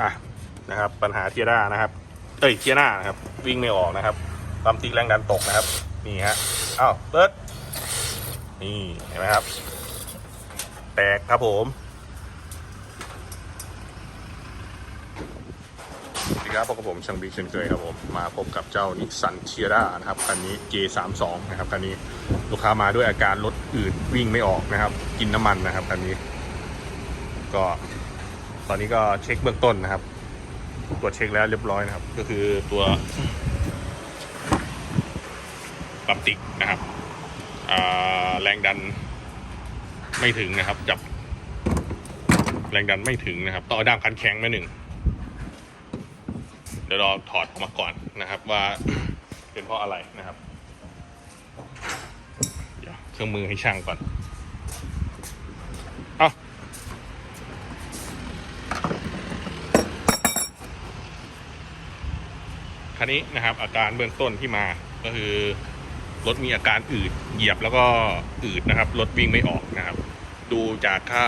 อะนะครับ ปัญหาเทียร่านะครับ เอ้ยเทียร่านะครับ วิ่งไม่ออกนะครับความติ๊กแรงดันตกนะครับ นี่ฮะอ้าวเปิดนี่เห็นไหมครับ แตกครับผมสวัสดีครับพบกับผมช่างบิ๊กเช่นเคยครับผม มาพบกับเจ้านิสสันเทียร่านะครับคันนี้ J32 นะครับคันนี้ลูกค้ามาด้วยอาการรถอื่นวิ่งไม่ออกนะครับ กินน้ำมันนะครับคันนี้ ก็ ตอนนี้ก็เช็คเบื้องต้นนะครับ ตรวจเช็คแล้วเรียบร้อยนะครับ ก็คือตัวปั๊มติกนะครับแรงดันไม่ถึงนะครับ จับ แรงดันไม่ถึงนะครับต้องเอาด้ามคันแข็งมาหนึ่งเดี๋ยวเราถอดออกมาก่อนนะครับ ว่าเป็นเพราะอะไรนะครับ เดี๋ยวเครื่องมือให้ช่างก่อน เอา คันนี้นะครับ อาการเบื้องต้นที่มาก็คือรถมีอาการอืดเหยียบแล้วก็อืดนะครับรถวิ่งไม่ออกนะครับ ดูจากค่า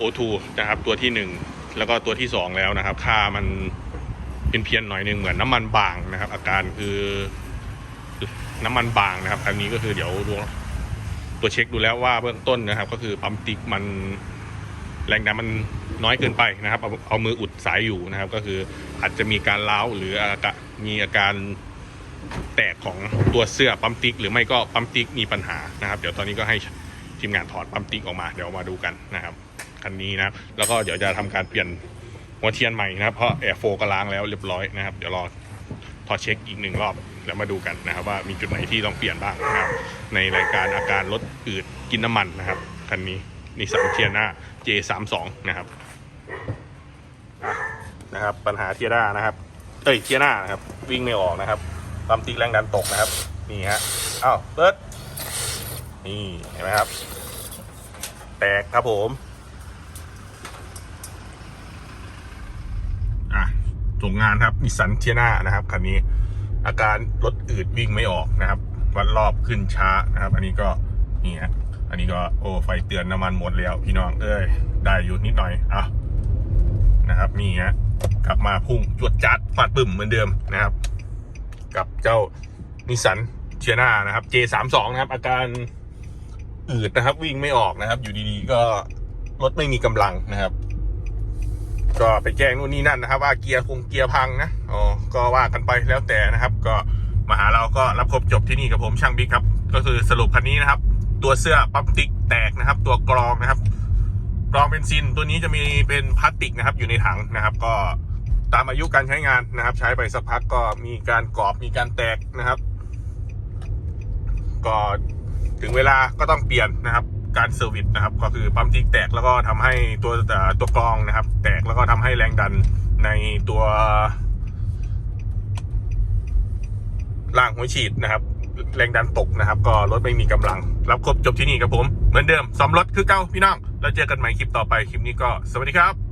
O2 นะครับ ตัวที่หนึ่งแล้วก็ตัวที่สองแล้วนะครับ ค่ามันเป็นเพี้ยนหน่อยหนึงเหมือนน้ำมันบางนะครับ อาการคือน้ำมันบางนะครับอันนี้ก็คือเดี๋ยวดูตัวเช็คดูแล้วว่าเบื้องต้นนะครับ ก็คือปั๊มติ๊กมันแรงดันมัน น้อยเกินไปนะครับเอาเอามืออุดสายอยู่นะครับ ก็คืออาจจะมีการล้าวหรืออาการมีอาการแตกของตัวเสื้อปั๊มติ๊กหรือไม่ก็ปั๊มติ๊กมีปัญหานะครับ เดี๋ยวตอนนี้ก็ให้ทีมงานถอดปั๊มติ๊กออกมาเดี๋ยวมาดูกันนะครับคันนี้นะครับแล้วก็เดี๋ยวจะทำการเปลี่ยนหัวเทียนใหม่นะครับเพราะแอร์โฟก็ล้างแล้วเรียบร้อยนะครับ เดี๋ยวรอถอดเช็คอีกหนึ่งรอบแล้วมาดูกันนะครับ ว่ามีจุดไหนที่ต้องเปลี่ยนบ้างนะครับ ในรายการอาการรถอืดกินน้ำมันนะครับคันนี้นิสสันเทียนหน้า J32 นะครับ นะครับ ปัญหาเทียร่านะครับ เอ้ยเทียร่านะครับ วิ่งไม่ออกนะครับความติ๊กแรงดันตกนะครับ นี่ฮะอ้าวเปิดนี่เห็นไหมครับ แตกครับผมอะส่งงานครับนิสันเทียนานะครับคันนี้ อาการรถอืดวิ่งไม่ออกนะครับ วัดรอบขึ้นช้านะครับ อันนี้ก็นี่ฮะอันนี้ก็โอ้ไฟเตือนน้ำมันหมดแล้วพี่น้องเอ้ยได้อยู่นิดหน่อยอะนะครับนี่ฮะ กลับมาพุ่งจวดจัดฟาดปึ่มเหมือนเดิมนะครับ กับเจ้านิสันเชียนานะครับ J32 นะครับ อาการอืดนะครับ วิ่งไม่ออกนะครับ อยู่ดีๆ ก็รถไม่มีกำลังนะครับ ก็ไปแจ้งนู่นนี่นั่นนะครับ ว่าเกียร์คงเกียร์พังนะอ๋อก็ว่ากันไปแล้วแต่นะครับ ก็มาหาเราก็รับครบจบที่นี่กับผมช่างบิ๊กครับ ก็คือสรุปคันนี้นะครับ ตัวเสื้อปั๊มติ๊กแตกนะครับ ตัวกรองนะครับกรองเบนซินตัวนี้จะมีเป็นพลาสติกนะครับ อยู่ในถังนะครับ ก็ ตามอายุการใช้งานนะครับ ใช้ไปสักพักก็มีการกรอบมีการแตกนะครับ ก็ถึงเวลาก็ต้องเปลี่ยนนะครับ การเซอร์วิสนะครับ ก็คือปั๊มติ๊กแตกแล้วก็ทำให้ตัวตัวกรองนะครับ แตกแล้วก็ทำให้แรงดันในตัวล่างหัวฉีดนะครับ แรงดันตกนะครับ ก็รถไม่มีกำลัง รับครบจบที่นี่ครับผม เหมือนเดิมซ่อมรถคือเก้าพี่น้อง แล้วเจอกันใหม่คลิปต่อไปคลิปนี้ก็สวัสดีครับ